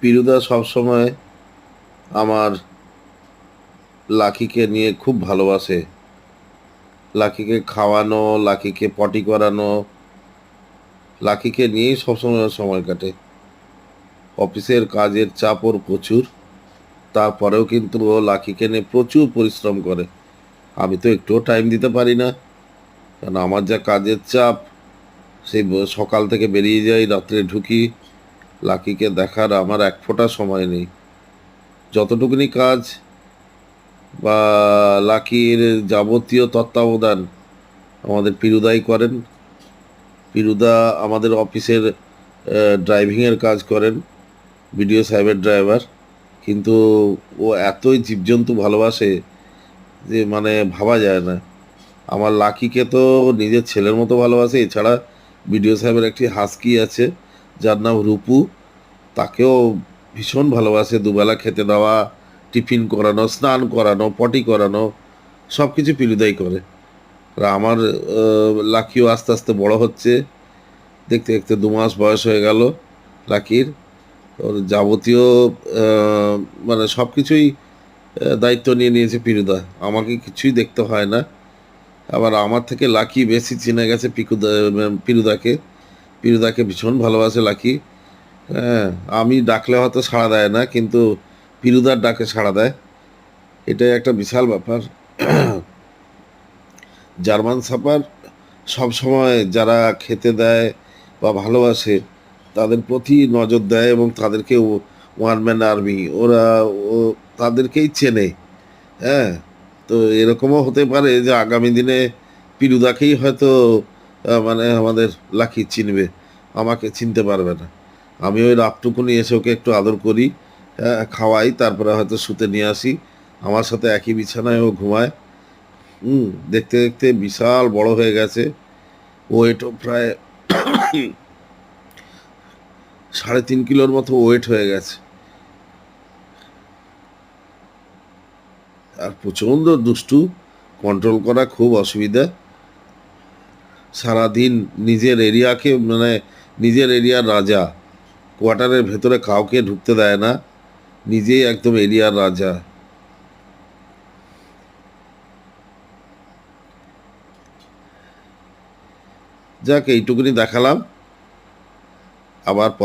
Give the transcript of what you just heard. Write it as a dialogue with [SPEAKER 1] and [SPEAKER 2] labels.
[SPEAKER 1] পিরুদা সবসময় আমার লাকিকে নিয়ে খুব ভালোবাসে। লাকিকে খাওয়ানো, লাকিকে পটি করানো, লাকিকে নিয়েই সবসময় সময় কাটে। অফিসের কাজের চাপ ওর প্রচুর, তারপরেও কিন্তু ও লাকিকে নিয়ে প্রচুর পরিশ্রম করে। আমি তো একটুও টাইম দিতে পারি না। কারণ আমার যা কাজের চাপ, সেই সকাল থেকে বেরিয়ে যাই, রাত্রে ঢুকি লাকিকে দেখার আমার এক ফোঁটা সময় নেই। যতটুকুনি কাজ বা লাকির যাবতীয় তত্ত্বাবধান আমাদের পিরুদাই করেন। পিরুদা আমাদের অফিসের ড্রাইভিংয়ের কাজ করেন, বিডিও সাহেবের ড্রাইভার। কিন্তু ও এতই জীবজন্তু ভালোবাসে যে মানে ভাবা যায় না। আমার লাকিকে তো নিজের ছেলের মতো ভালোবাসে। এছাড়া বিডিও সাহেবের একটি হাস্কি আছে। যার নাম রূপু, তাকেও ভীষণ ভালোবাসে, দুবেলা খেতে দেওয়া, টিফিন করানো, স্নান করানো, পটি করানো সব কিছু পিলুদাই করে। আর আমার লাকিও আস্তে আস্তে বড় হচ্ছে। দেখতে দেখতে দু মাস বয়স হয়ে গেল লাকির। ওর যাবতীয় মানে সব কিছুই দায়িত্ব নিয়ে নিয়েছে পিরুদা আমাকে কিছুই দেখতে হয় না। আবার আমার থেকে লাকি বেশি চিনে গেছে পিকুদা পিরুদাকে পিরুদাকে ভীষণ ভালোবাসে লাকি। হ্যাঁ আমি ডাকলে হয়তো সাড়া দেয় না, কিন্তু পিরুদার ডাকে সাড়া দেয়। এটাই একটা বিশাল ব্যাপার। জার্মান সাপার সব সময় যারা খেতে দেয় বা ভালোবাসে, তাদের প্রতি নজর দেয় এবং তাদেরকে ওয়ান ম্যান আর্মি, ওরা ও তাদেরকেই চেনে। হ্যাঁ তো এরকমও হতে পারে যে আগামী দিনে পিরুদাকেই হয়তো মানে আমাদের লাকি চিনবে আমাকে চিনতে পারবে না। আমি ওই রাতটুকুনি এসে ওকে একটু আদর করি হ্যাঁ, খাওয়াই তারপরে হয়তো শুতে নিয়ে আসি। আমার সাথে একই বিছানায় ও ঘুমায়। হুম দেখতে দেখতে বিশাল বড় হয়ে গেছে। ওয়েটও প্রায় সাড়ে তিন কিলোর মতো ওয়েট হয়ে গেছে। আর প্রচণ্ড দুষ্টু কন্ট্রোল করা খুব অসুবিধা। সারাদিন নিজের এরিয়াকে মানে নিজের এরিয়ার রাজা। কোয়ার্টারের ভেতরে কাউকে ঢুকতে দেয় না, নিজেই একদম এরিয়ার রাজা। যাক, এইটুকুনি দেখালাম। আবার পরে